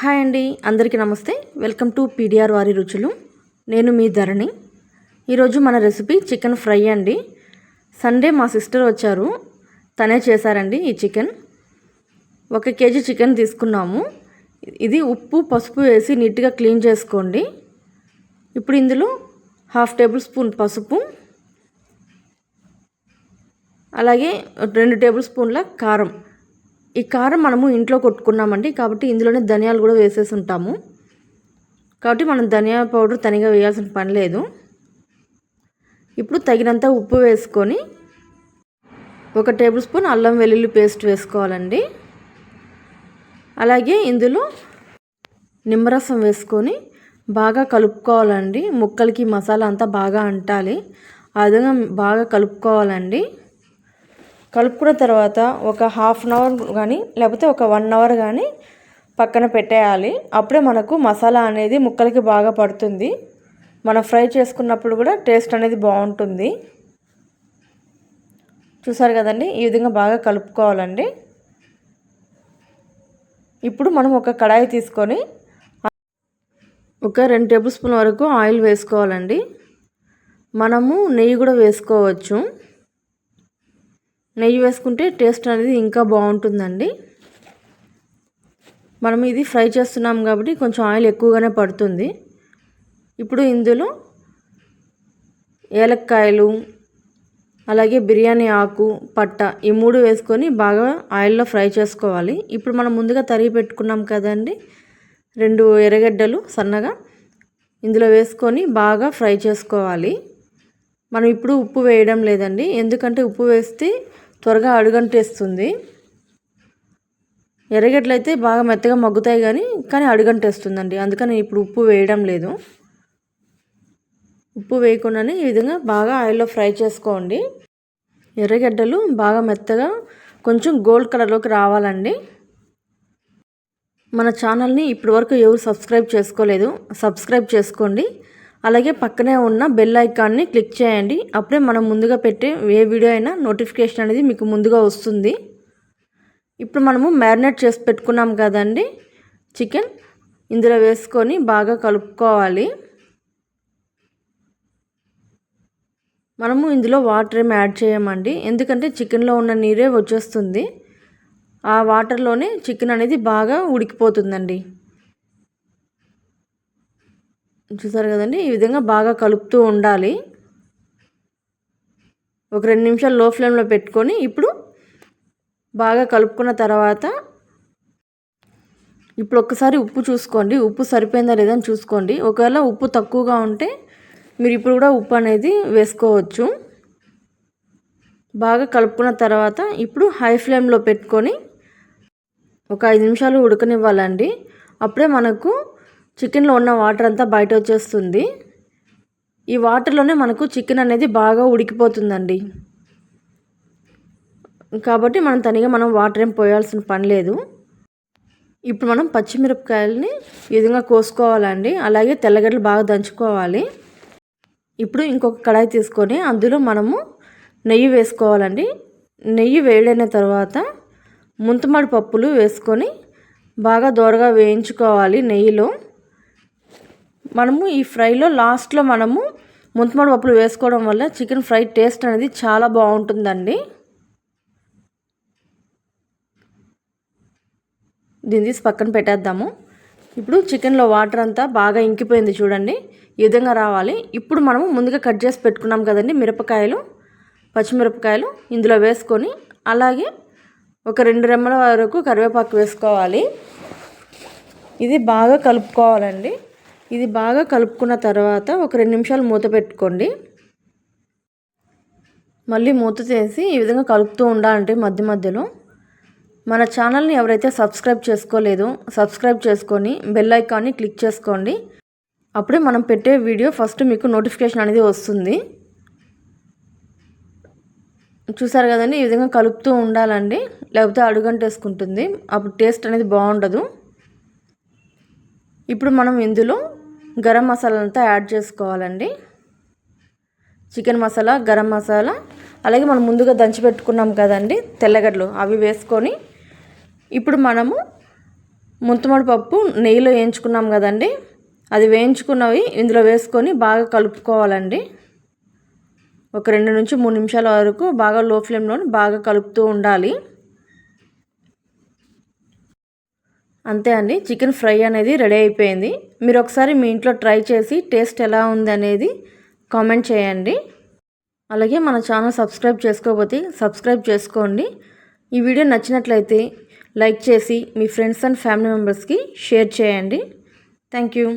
Hi అండి అందరికీ నమస్తే. వెల్కమ్ టు పీడిఆర్ వారి రుచులు. నేను మీ ధరణి. ఈరోజు మన రెసిపీ చికెన్ ఫ్రై అండి. సండే మా సిస్టర్ వచ్చారు. తనే చేశారండి ఈ చికెన్. ఒక కేజీ చికెన్ తీసుకున్నాము. ఇది ఉప్పు పసుపు వేసి నీట్గా క్లీన్ చేసుకోండి. ఇప్పుడు ఇందులో హాఫ్ టేబుల్ స్పూన్ పసుపు. అలాగే రెండు టేబుల్ స్పూన్ల కారం. ఈ కారం మనము ఇంట్లో కొట్టుకున్నామండి. కాబట్టి ఇందులోనే ధనియాలు కూడా వేసేసి ఉంటాము. కాబట్టి మనం ధనియా పౌడర్ తనిగా వేయాల్సిన పని లేదు. ఇప్పుడు తగినంత ఉప్పు వేసుకొని ఒక టేబుల్ స్పూన్ అల్లం వెల్లుల్లి పేస్ట్ వేసుకోవాలండి. అలాగే ఇందులో నిమ్మరసం వేసుకొని బాగా కలుపుకోవాలండి. ముక్కలకి మసాలా అంతా బాగా అంటాలి. ఆ విధంగా బాగా కలుపుకోవాలండి. కలుపుకున్న తర్వాత ఒక హాఫ్ అన్ అవర్ కానీ లేకపోతే ఒక వన్ అవర్ కానీ పక్కన పెట్టేయాలి. అప్పుడే మనకు మసాలా అనేది ముక్కలకి బాగా పడుతుంది. మనం ఫ్రై చేసుకున్నప్పుడు కూడా టేస్ట్ అనేది బాగుంటుంది. చూసారు కదండి? ఈ విధంగా బాగా కలుపుకోవాలండి. ఇప్పుడు మనం ఒక కడాయి తీసుకొని ఒక రెండు టేబుల్ స్పూన్ వరకు ఆయిల్ వేసుకోవాలండి. మనము నెయ్యి కూడా వేసుకోవచ్చు. నెయ్యి వేసుకుంటే టేస్ట్ అనేది ఇంకా బాగుంటుందండి. మనం ఇది ఫ్రై చేస్తున్నాం కాబట్టి కొంచెం ఆయిల్ ఎక్కువగానే పడుతుంది. ఇప్పుడు ఇందులో ఏలక్కాయలు అలాగే బిర్యానీ ఆకు పట్ట ఈ మూడు వేసుకొని బాగా ఆయిల్లో ఫ్రై చేసుకోవాలి. ఇప్పుడు మనం ముందుగా తరిగి పెట్టుకున్నాం కదండి రెండు ఎర్రగడ్డలు సన్నగా ఇందులో వేసుకొని బాగా ఫ్రై చేసుకోవాలి. మనం ఇప్పుడు ఉప్పు వేయడం లేదండి ఎందుకంటే ఉప్పు వేస్తే త్వరగా అడుగంటేస్తుంది. ఎర్రగడ్డలు అయితే బాగా మెత్తగా మగ్గుతాయి కానీ కానీ అడుగంటేస్తుందండి. అందుకని ఇప్పుడు ఉప్పు వేయడం లేదు. ఉప్పు వేయకుండానే ఈ విధంగా బాగా ఆయిల్లో ఫ్రై చేసుకోండి. ఎర్రగడ్డలు బాగా మెత్తగా కొంచెం గోల్డ్ కలర్లోకి రావాలండి. మన ఛానల్ని ఇప్పటివరకు ఎవరు సబ్స్క్రైబ్ చేసుకోలేదు సబ్స్క్రైబ్ చేసుకోండి. అలాగే పక్కనే ఉన్న బెల్ ఐకాన్ని క్లిక్ చేయండి. అప్పుడే మనం ముందుగా పెట్టే ఏ వీడియో అయినా నోటిఫికేషన్ అనేది మీకు ముందుగా వస్తుంది. ఇప్పుడు మనము మ్యారినేట్ చేసి పెట్టుకున్నాం కదండి. చికెన్ ఇందులో వేసుకొని బాగా కలుపుకోవాలి. మనము ఇందులో వాటర్ ఏమి యాడ్ చేయమండి. ఎందుకంటే చికెన్లో ఉన్న నీరే వచ్చేస్తుంది. ఆ వాటర్లోనే చికెన్ అనేది బాగా ఉడికిపోతుందండి. చూసారు కదండి? ఈ విధంగా బాగా కలుపుతూ ఉండాలి. ఒక రెండు నిమిషాలు లో ఫ్లేమ్లో పెట్టుకొని ఇప్పుడు బాగా కలుపుకున్న తర్వాత ఇప్పుడు ఒక్కసారి ఉప్పు చూసుకోండి. ఉప్పు సరిపోయిందా లేదా అని చూసుకోండి. ఒకవేళ ఉప్పు తక్కువగా ఉంటే మీరు ఇప్పుడు కూడా ఉప్పు అనేది వేసుకోవచ్చు. బాగా కలుపుకున్న తర్వాత ఇప్పుడు హై ఫ్లేమ్లో పెట్టుకొని ఒక ఐదు నిమిషాలు ఉడకనివ్వాలండి. అప్పుడే మనకు చికెన్లో ఉన్న వాటర్ అంతా బయట వచ్చేస్తుంది ఈ వాటర్లోనే మనకు చికెన్ అనేది బాగా ఉడికిపోతుందండి. కాబట్టి మనం తనిగా మనం వాటర్ ఏం పోయాల్సిన పని లేదు. ఇప్పుడు మనం పచ్చిమిరపకాయలని ఈ విధంగా కోసుకోవాలండి. అలాగే తెల్లగడ్డలు బాగా దంచుకోవాలి. ఇప్పుడు ఇంకొక కడాయి తీసుకొని అందులో మనము నెయ్యి వేసుకోవాలండి. నెయ్యి వేడైన తర్వాత ముంతమాడి పప్పులు వేసుకొని బాగా దోరగా వేయించుకోవాలి నెయ్యిలో. మనము ఈ ఫ్రైలో లాస్ట్లో మనము ముంతమడి పప్పులు వేసుకోవడం వల్ల చికెన్ ఫ్రై టేస్ట్ అనేది చాలా బాగుంటుందండి. దీన్ని తీసి పక్కన పెట్టేద్దాము. ఇప్పుడు చికెన్లో వాటర్ అంతా బాగా ఇంకిపోయింది చూడండి. ఈ విధంగా రావాలి. ఇప్పుడు మనము ముందుగా కట్ చేసి పెట్టుకున్నాం కదండి మిరపకాయలు పచ్చిమిరపకాయలు ఇందులో వేసుకొని అలాగే ఒక రెండు రెమ్మల వరకు కరివేపాకు వేసుకోవాలి. ఇది బాగా కలుపుకోవాలండి. ఇది బాగా కలుపుకున్న తర్వాత ఒక రెండు నిమిషాలు మూత పెట్టుకోండి. మళ్ళీ మూత చేసి ఈ విధంగా కలుపుతూ ఉండాలంటే మధ్య మధ్యలో. మన ఛానల్ని ఎవరైతే సబ్స్క్రైబ్ చేసుకోలేదో సబ్స్క్రైబ్ చేసుకొని బెల్ ఐకాన్ని క్లిక్ చేసుకోండి. అప్పుడే మనం పెట్టే వీడియో ఫస్ట్ మీకు నోటిఫికేషన్ అనేది వస్తుంది. చూసారు కదండి ఈ విధంగా కలుపుతూ ఉండాలండి. లేకపోతే అడుగంటేసుకుంటుంది. అప్పుడు టేస్ట్ అనేది బాగుండదు. ఇప్పుడు మనం ఇందులో గరం మసాలాంతా యాడ్ చేసుకోవాలండి. చికెన్ మసాలా గరం మసాలా అలాగే మనం ముందుగా దంచి పెట్టుకున్నాం కదండి తెల్లగడ్డలు అవి వేసుకొని ఇప్పుడు మనము ముంతమడి పప్పు నెయ్యిలో వేయించుకున్నాం కదండి అది వేయించుకున్నవి ఇందులో వేసుకొని బాగా కలుపుకోవాలండి. ఒక రెండు నుంచి మూడు నిమిషాల వరకు బాగా లో ఫ్లేమ్లో బాగా కలుపుతూ ఉండాలి. అంతే అండి చికెన్ ఫ్రై అనేది రెడీ అయిపోయింది. మీరు ఒకసారి మీ ఇంట్లో ట్రై చేసి టేస్ట్ ఎలా ఉంది అనేది కామెంట్ చేయండి. అలాగే మన ఛానల్ సబ్స్క్రైబ్ చేసుకోకపోతే సబ్స్క్రైబ్ చేసుకోండి. ఈ వీడియో నచ్చినట్లయితే లైక్ చేసి మీ ఫ్రెండ్స్ అండ్ ఫ్యామిలీ మెంబర్స్కి షేర్ చేయండి. Thank you.